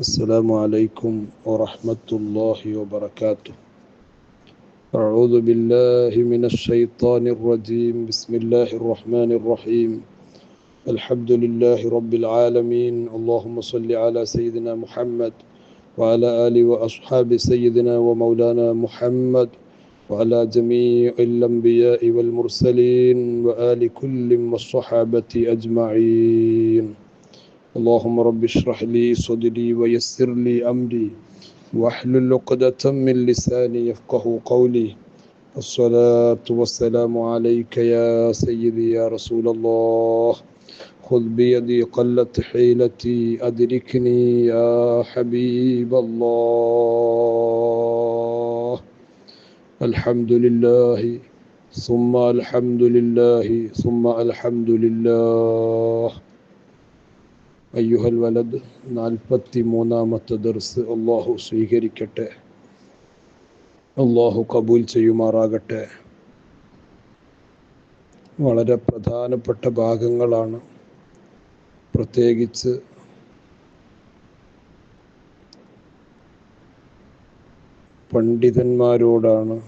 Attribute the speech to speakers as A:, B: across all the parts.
A: السلام عليكم ورحمة الله وبركاته. أعوذ بالله من الشيطان الرجيم. بسم الله الرحمن الرحيم. الحمد لله رب العالمين. اللهم صل على سيدنا محمد وعلى آله وأصحاب سيدنا ومولانا محمد وعلى جميع الأنبياء والمرسلين وآل كل والصحابة أجمعين. اللهم رب اشرح لي صدري ويسر لي أمري واحلل عقدة من لساني يفقه قولي. الصلاة والسلام عليك يا سيدي يا رسول الله. خذ بيدي قلت حيلتي أدركني يا حبيب الله. الحمد لله ثم الحمد لله ثم الحمد لله. അയ്യുഹൽ വലദ് നാൽപ്പത്തി മൂന്നാമത്തെ ദർസ് അള്ളാഹു സ്വീകരിക്കട്ടെ. അള്ളാഹു കബൂൽ ചെയ്യുമാറാകട്ടെ. വളരെ പ്രധാനപ്പെട്ട ഭാഗങ്ങളാണ്. പ്രത്യേകിച്ച് പണ്ഡിതന്മാരോടാണ്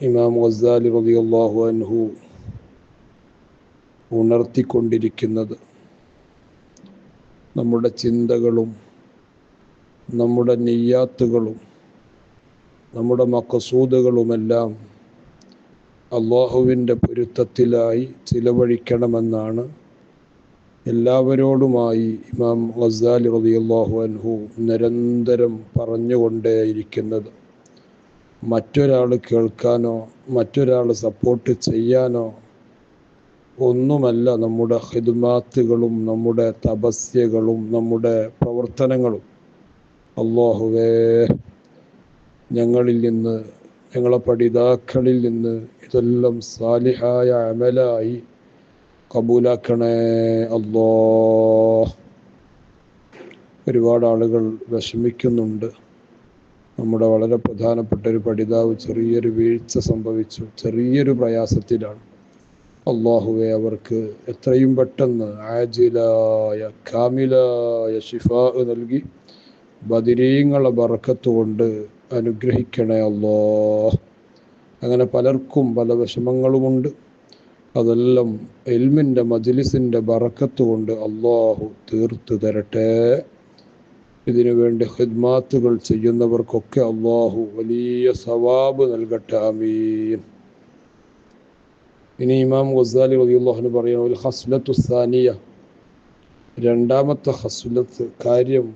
A: ഇമാം ഗസാലി റളിയല്ലാഹു അൻഹു ഉണർത്തിക്കൊണ്ടിരിക്കുന്നത്. നമ്മുടെ ചിന്തകളും നമ്മുടെ നെയ്യാത്തുകളും നമ്മുടെ മക്കസൂദുകളുമെല്ലാം അള്ളാഹുവിന്റെ പൊരുത്തത്തിലായി ചിലവഴിക്കണമെന്നാണ് എല്ലാവരോടുമായി ഇമാം ഗസാലി റളിയല്ലാഹു അൻഹു നിരന്തരം പറഞ്ഞുകൊണ്ടേയിരിക്കുന്നത്. മറ്റൊരാൾ കേൾക്കാനോ മറ്റൊരാൾ സപ്പോർട്ട് ചെയ്യാനോ ഒന്നുമല്ല നമ്മുടെ ഹിദ്മാത്തുകളും നമ്മുടെ തപസ്യകളും നമ്മുടെ പ്രവർത്തനങ്ങളും. അള്ളാഹുവേ ഞങ്ങളിൽ നിന്ന് ഞങ്ങളെ പഠിതാക്കളിൽ നിന്ന് ഇതെല്ലാം സാലിഹായ അമലായി കബൂലാക്കണേ അല്ലോ. ഒരുപാട് ആളുകൾ വിഷമിക്കുന്നുണ്ട്. നമ്മുടെ വളരെ പ്രധാനപ്പെട്ട ഒരു പഠിതാവ് ചെറിയൊരു വീഴ്ച സംഭവിച്ചു. ചെറിയൊരു പ്രയാസത്തിലാണ്. അള്ളാഹുവെ അവർക്ക് എത്രയും പെട്ടെന്ന് ആജിലായ കാമിലായ ഷിഫാ നൽകി ബദിരീങ്ങളെ ബറക്കത്ത് കൊണ്ട് അനുഗ്രഹിക്കണേ അല്ലോ അങ്ങനെ പലർക്കും പല വിഷമങ്ങളുമുണ്ട്. അതെല്ലാം എൽമിന്റെ മജിലിസിന്റെ ബറക്കത്ത് കൊണ്ട് അള്ളാഹു തീർത്തു തരട്ടെ. ഇതിനു വേണ്ടി ഹിദ്മാത്തുകൾ ചെയ്യുന്നവർക്കൊക്കെ അള്ളാഹു വലിയ സവാബ് നൽകട്ടെ. ആമീൻ. ഇനി ഇമാം ഗസാലി റളിയല്ലാഹു പറയുന്ന ഒരു ഹസ്ലത്തു സാനിയ. രണ്ടാമത്തെ ഹസ്ലത്ത് കാര്യം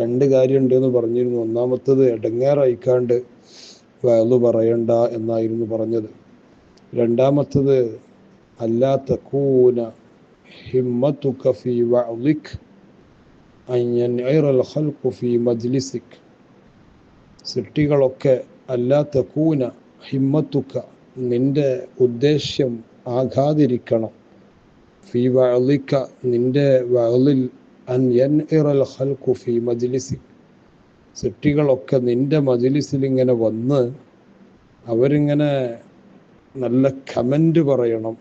A: രണ്ട് കാര്യമുണ്ട് എന്ന് പറഞ്ഞിരുന്നു. ഒന്നാമത്തത് എടങ്ങേറയിക്കാണ്ട് വയലു പറയണ്ട എന്നായിരുന്നു പറഞ്ഞത്. രണ്ടാമത്തത് അല്ലാത്ത കൂന ഹിമ്മത്തുക ഫീ വഅദിക് അൻ യൻഇറൽ ഖൽഖു ഫീ മജ്ലിസിക്. സൃഷ്ടികളൊക്കെ അല്ലാ തക്കൂന ഹിമ്മത്തുക നിന്റെ ഉദ്ദേശ്യം ആഘാതിരിക്കണം. ഫീ വഅലിക നിന്റെ വഅലിൽ അൻ യൻഇറൽ ഖൽഖു ഫീ മജ്ലിസി സൃഷ്ടികളൊക്കെ നിന്റെ മജ്ലിസിൽ ഇങ്ങനെ വന്ന് അവരിങ്ങനെ നല്ല കമന്റ് പറയണം.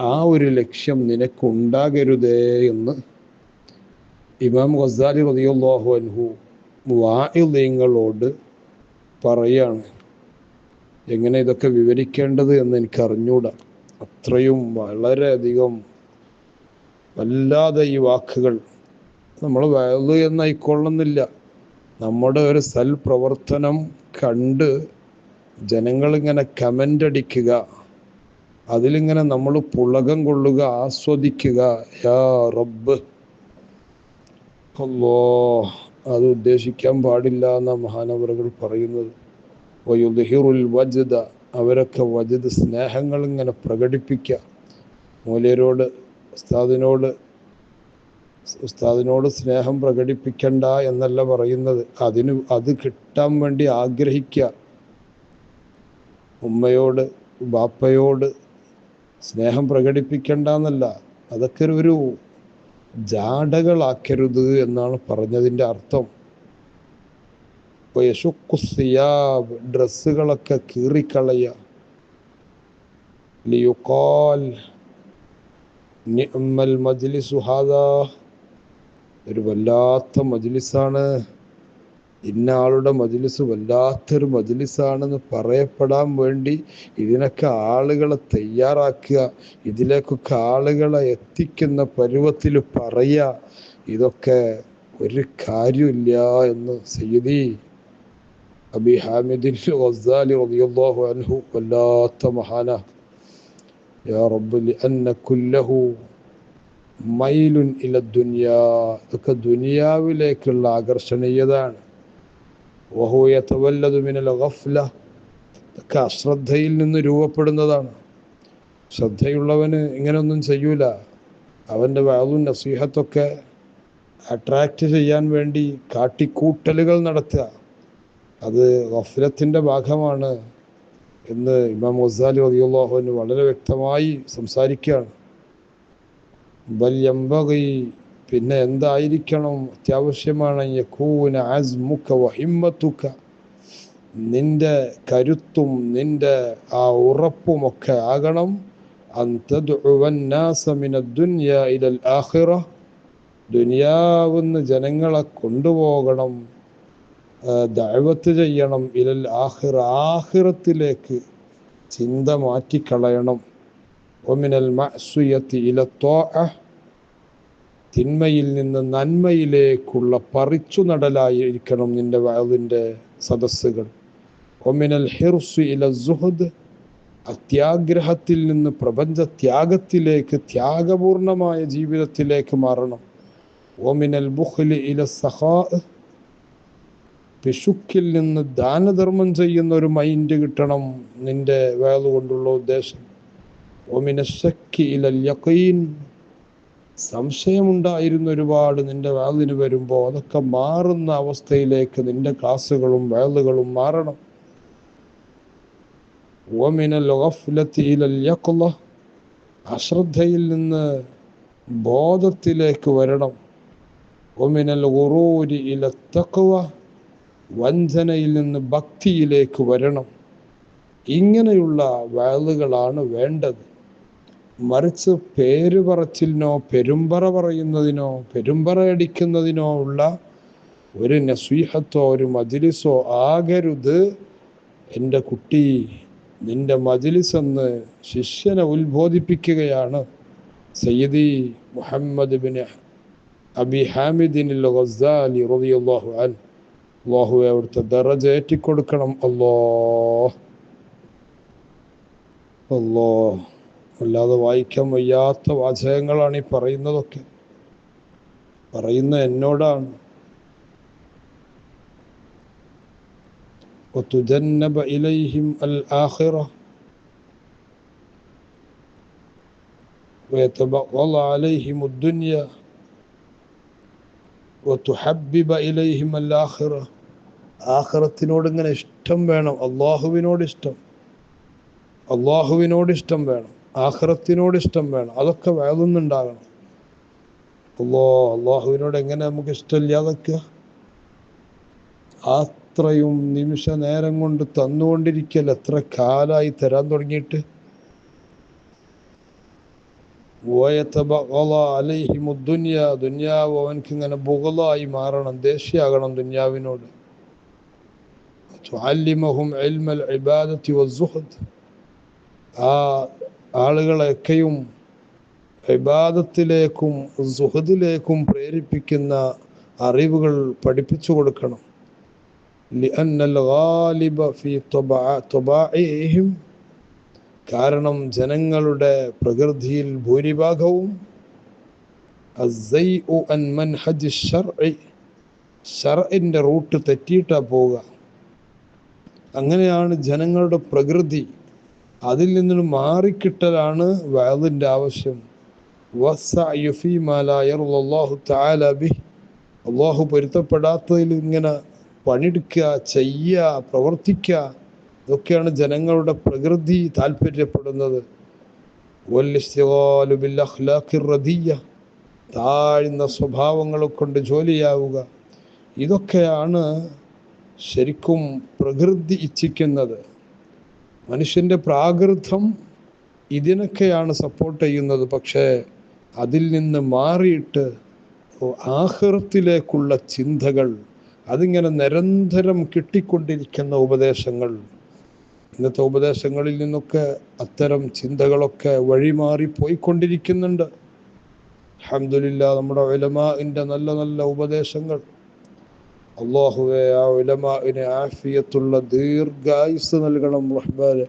A: ആ ഒരു ലക്ഷ്യം നിനക്കുണ്ടാകരുതേ എന്ന് ഇമാം ഗസാലി റതിയുള്ളാഹു അൻഹു വാഇദീങ്ങളോട് പറയാണ്. എങ്ങനെ ഇതൊക്കെ വിവരിക്കേണ്ടത് എന്ന് എനിക്ക് അറിഞ്ഞൂടാ അത്രയും വളരെയധികം വല്ലാതെ ഈ വാക്കുകൾ നമ്മൾ വയത് എന്നായിക്കൊള്ളുന്നില്ല നമ്മുടെ ഒരു സൽപ്രവർത്തനം കണ്ട് ജനങ്ങളിങ്ങനെ കമന്റ് അടിക്കുക അതിലിങ്ങനെ നമ്മൾ പുളകം കൊള്ളുക ആസ്വദിക്കുക. യാ റബ്ബ് അത് ഉദ്ദേശിക്കാൻ പാടില്ല എന്ന മഹാനവറുകൾ പറയുന്നത്. വയുദ്ഹിറുൽ വജദ അവരൊക്കെ വജ്ദ സ്നേഹങ്ങൾ ഇങ്ങനെ പ്രകടിപ്പിക്കുക. മൂലയരോട് ഉസ്താദിനോട് ഉസ്താദിനോട് സ്നേഹം പ്രകടിപ്പിക്കണ്ട എന്നല്ല പറയുന്നത്. അതിന് അത് കിട്ടാൻ വേണ്ടി ആഗ്രഹിക്കുക. ഉമ്മയോട് ബാപ്പയോട് സ്നേഹം പ്രകടിപ്പിക്കണ്ട എന്നല്ല. അതൊക്കെ ഒരു ജാടകളാക്കരുത് എന്നാണ് പറഞ്ഞതിന്റെ അർത്ഥം. യശുക്കുസിയാബ് ഡ്രസ്സുകളൊക്കെ ഹാദാ. ഒരു വല്ലാത്ത മജ്ലിസാണ്. ഇന്ന ആളുടെ മജ്ലിസ് വല്ലാത്തൊരു മജ്ലിസാണെന്ന് പറയപ്പെടാൻ വേണ്ടി ഇതിനൊക്കെ ആളുകളെ തയ്യാറാക്കുക ഇതിലേക്കൊക്കെ ആളുകളെ എത്തിക്കുന്ന പരുവത്തിൽ പറയുക ഇതൊക്കെ ഒരു കാര്യമില്ല എന്ന് സയ്യിദി അബി ഹാമിദിൻ ഗസ്സാലി റളിയല്ലാഹു അൻഹു വല്ലാത്ത മഹാന യാ റബ്ബ് ലിഅന്ന കുല്ലഹു മൈലുൻ ഇല ദുനിയാ ഇതൊക്കെ ദുനിയാവിലേക്കുള്ള ആകർഷണീയതാണ് മിനൽ ഗഫ്ല ഇതൊക്കെ അശ്രദ്ധയിൽ നിന്ന് രൂപപ്പെടുന്നതാണ്. ശ്രദ്ധയുള്ളവന് ഇങ്ങനെയൊന്നും ചെയ്യൂല. അവന്റെ വാളും നസീഹത്തൊക്കെ അട്രാക്റ്റ് ചെയ്യാൻ വേണ്ടി കാട്ടിക്കൂട്ടലുകൾ നടത്തുക. അത് ഗഫലത്തിന്റെ ഭാഗമാണ് എന്ന് ഇമാം ഗസാലി റളിയല്ലാഹുവിന് വളരെ വ്യക്തമായി സംസാരിക്കുകയാണ്. ബൽ യംബഗി പിന്നെ എന്തായിരിക്കണം? അത്യാവശ്യമാണ് യക്കൂന അസ്മുക വഹിമ്മത്തുക്ക നിന്റെ കരുത്തും നിന്റെ ആ ഉറപ്പുമൊക്കെ ആകണം. ദുനിയാവുന്ന ജനങ്ങളെ കൊണ്ടുപോകണം. ദഅവത്ത് ചെയ്യണം. ഇലൽ ആഹിർ ആഹിറത്തിലേക്ക് ചിന്ത മാറ്റിക്കളയണം. ഒമിനൽ മസുയത്തി ഇല തോ തിന്മയിൽ നിന്ന് നന്മയിലേക്കുള്ള പറിച്ചു നടലായിരിക്കണം നിന്റെ വയതിന്റെ സദസ്സുകൾ. ഒമിനൽ ഹിർസു ഇല സുഹദ് അത്യാഗ്രഹത്തിൽ നിന്ന് പ്രപഞ്ച ത്യാഗത്തിലേക്ക് ത്യാഗപൂർണമായ ജീവിതത്തിലേക്ക് മാറണം. ഒമിനൽ ബുഹ്ലി ഇല സഹാ പിശുക്കിൽ നിന്ന് ദാനധർമ്മം ചെയ്യുന്ന ഒരു മൈൻഡ് കിട്ടണം നിന്റെ വേള കൊണ്ടുള്ള ഉദ്ദേശം. ഒമിന ശക്കി ഇലൽ യഖീൻ. സംശയമുണ്ടായിരുന്ന ഒരുപാട് നിന്റെ വേളിന് വരുമ്പോൾ അതൊക്കെ മാറുന്ന അവസ്ഥയിലേക്ക് നിന്റെ ക്ലാസ്സുകളും വേദുകളും മാറണം. ഓമിനൽ അശ്രദ്ധയിൽ നിന്ന് ബോധത്തിലേക്ക് വരണം. ഒമിനൽ ഉറൂരി ഇല തഖ്വ. വഞ്ചനയിൽ നിന്ന് ഭക്തിയിലേക്ക് വരണം. ഇങ്ങനെയുള്ള വയലുകളാണ് വേണ്ടത്. മറിച്ച് പേര് പറച്ചിലിനോ പെരുമ്പറ പറയുന്നതിനോ പെരുമ്പറ അടിക്കുന്നതിനോ ഉള്ള ഒരു നസീഹത്തോ ഒരു മജിലിസോ ആകരുത്. എന്റെ കുട്ടി നിന്റെ മജിലിസ് എന്ന് ശിഷ്യനെ ഉത്ബോധിപ്പിക്കുകയാണ്. സയ്യിദി മുഹമ്മദ് ബിൻ അബി ഹാമിദിൻ ഗസാലി റളിയല്ലാഹു അൻഹു. അള്ളാഹു അവിടുത്തെ ദറജ ഏറ്റിക്കൊടുക്കണം അല്ലോ അല്ലോ അല്ലാതെ വായിക്കാൻ വയ്യാത്ത വാചകങ്ങളാണ് ഈ പറയുന്നതൊക്കെ പറയുന്ന എന്നോടാണ് وتجنب إليهم الآخرة ويتبغض عليهم الدنيا وتحبب إليهم الآخرة ആഖിറത്തിനോട് ഇങ്ങനെ ഇഷ്ടം വേണം. അള്ളാഹുവിനോട് ഇഷ്ടം അള്ളാഹുവിനോട് ഇഷ്ടം വേണം. ആഹ്റത്തിനോട് ഇഷ്ടം വേണം. അതൊക്കെ വേദന്നുണ്ടാകണം. അല്ലോ അള്ളാഹുവിനോട് എങ്ങനെ നമുക്ക് ഇഷ്ടമില്ലാതൊക്കെ? അത്രയും നിമിഷ നേരം കൊണ്ട് തന്നുകൊണ്ടിരിക്കൽ എത്ര കാലായി തരാൻ തുടങ്ങിയിട്ട്? ദുന്യാവ് അവനക്ക് ഇങ്ങനെ ബുഗലായി മാറണം. ദേഷ്യാകണം ദുന്യാവിനോട്. تعلمهم علم العبادة والزهد ആ ആളുകളെയൊക്കെയും ഇബാദത്തിലേക്കും സുഹദിലേക്കും പ്രേരിപ്പിക്കുന്ന അറിവുകൾ പഠിപ്പിച്ചു കൊടുക്കണം لأن الغالب في طباعهم കാരണം ജനങ്ങളുടെ പ്രകൃതിയിൽ ഭൂരിഭാഗവും ഷർഇന്റെ റൂട്ട് തെറ്റിയിട്ടാ പോവുക അങ്ങനെയാണ് ജനങ്ങളുടെ പ്രകൃതി. അതിൽ നിന്നും മാറിക്കിട്ടലാണ് വയലിന്റെ ആവശ്യം. അള്ളാഹു പൊരുത്തപ്പെടാത്തതിൽ ഇങ്ങനെ പണിയെടുക്കുക ചെയ്യുക പ്രവർത്തിക്കുക ഇതൊക്കെയാണ് ജനങ്ങളുടെ പ്രകൃതി താല്പര്യപ്പെടുന്നത്. താഴ്ന്ന സ്വഭാവങ്ങളെ കൊണ്ട് ജോലിയാവുക. ഇതൊക്കെയാണ് ശരിക്കും പ്രകൃതി ഇച്ഛിക്കുന്നത് മനുഷ്യന്റെ പ്രാകൃതം ഇതിനൊക്കെയാണ് സപ്പോർട്ട് ചെയ്യുന്നത്. പക്ഷേ അതിൽ നിന്ന് മാറിയിട്ട് ആഹൃത്തിലേക്കുള്ള ചിന്തകൾ അതിങ്ങനെ നിരന്തരം കിട്ടിക്കൊണ്ടിരിക്കുന്ന ഉപദേശങ്ങൾ ഇന്നത്തെ ഉപദേശങ്ങളിൽ നിന്നൊക്കെ അത്തരം ചിന്തകളൊക്കെ വഴിമാറി പോയിക്കൊണ്ടിരിക്കുന്നുണ്ട്. അഹമ്മദില്ല നമ്മുടെ വിലമാന്റെ നല്ല നല്ല ഉപദേശങ്ങൾ. അള്ളാഹുവെ ആ ഉലമാഇന് ആഫിയത്തുള്ള ദീർഘായുസ് നൽകണം റഹ്മാന്.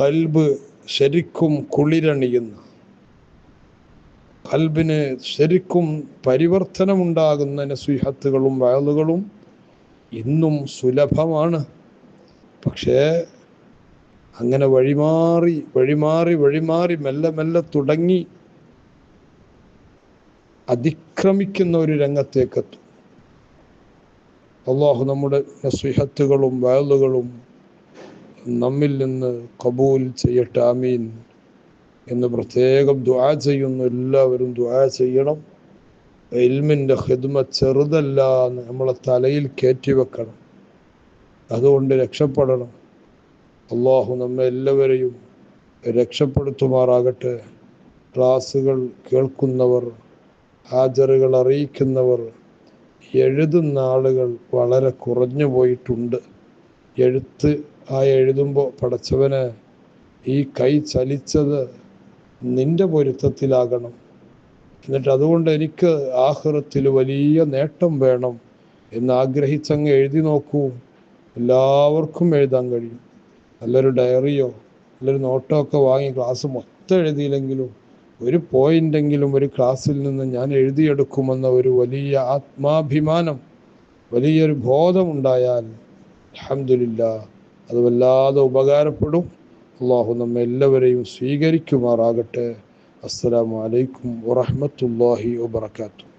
A: കൽബ് ശരിക്കും കുളിരണിയുന്ന. കൽബിന് ശരിക്കും പരിവർത്തനമുണ്ടാകുന്ന നസുഹത്തുകളും വയലുകളും ഇന്നും സുലഭമാണ്. പക്ഷേ അങ്ങനെ വഴിമാറി വഴിമാറി വഴിമാറി മെല്ലെ മെല്ലെ തുടങ്ങി അതിക്രമിക്കുന്ന ഒരു രംഗത്തേക്കെത്തും. അള്ളാഹു നമ്മുടെ നസ്വിഹത്തുകളും വയലുകളും നമ്മിൽ നിന്ന് കബൂൽ ചെയ്യട്ടെ ആമീൻ. എന്ന് പ്രത്യേകം ദ്വാ ചെയ്യുന്നു എല്ലാവരും ദ്വാ ചെയ്യണം. എൽമിന്റെ ഹിദ്മ ചെറുതല്ല എന്ന് നമ്മളെ തലയിൽ കയറ്റി വെക്കണം. അതുകൊണ്ട് രക്ഷപ്പെടണം. അള്ളാഹു നമ്മെ എല്ലാവരെയും രക്ഷപ്പെടുത്തുമാറാകട്ടെ. ക്ലാസ്സുകൾ കേൾക്കുന്നവർ ഹാജറുകൾ അറിയിക്കുന്നവർ എഴുതുന്ന ആളുകൾ വളരെ കുറഞ്ഞു പോയിട്ടുണ്ട്. എഴുത്ത് ആ എഴുതുമ്പോൾ പടച്ചവന് ഈ കൈ ചലിച്ചത് നിന്റെ പൊരുത്തത്തിലാകണം. എന്നിട്ട് അതുകൊണ്ട് എനിക്ക് ആഹൃത്തിൽ വലിയ നേട്ടം വേണം എന്ന് ആഗ്രഹിച്ചങ്ങ് എഴുതി നോക്കൂ. എല്ലാവർക്കും എഴുതാൻ കഴിയും. നല്ലൊരു ഡയറിയോ നല്ലൊരു നോട്ടോ ഒക്കെ വാങ്ങി ക്ലാസ് മൊത്തം എഴുതിയില്ലെങ്കിലും ഒരു പോയിന്റെങ്കിലും ഒരു ക്ലാസ്സിൽ നിന്ന് ഞാൻ എഴുതിയെടുക്കുമെന്ന ഒരു വലിയ ആത്മാഭിമാനം വലിയൊരു ബോധമുണ്ടായാൽ അഹമ്മദില്ല അത് വല്ലാതെ ഉപകാരപ്പെടും. അള്ളാഹു നമ്മെ എല്ലാവരെയും സ്വീകരിക്കുമാറാകട്ടെ. അസ്സലാമു അലൈക്കും വറഹ്മത്തുള്ളാഹി വബറകാതുഹു.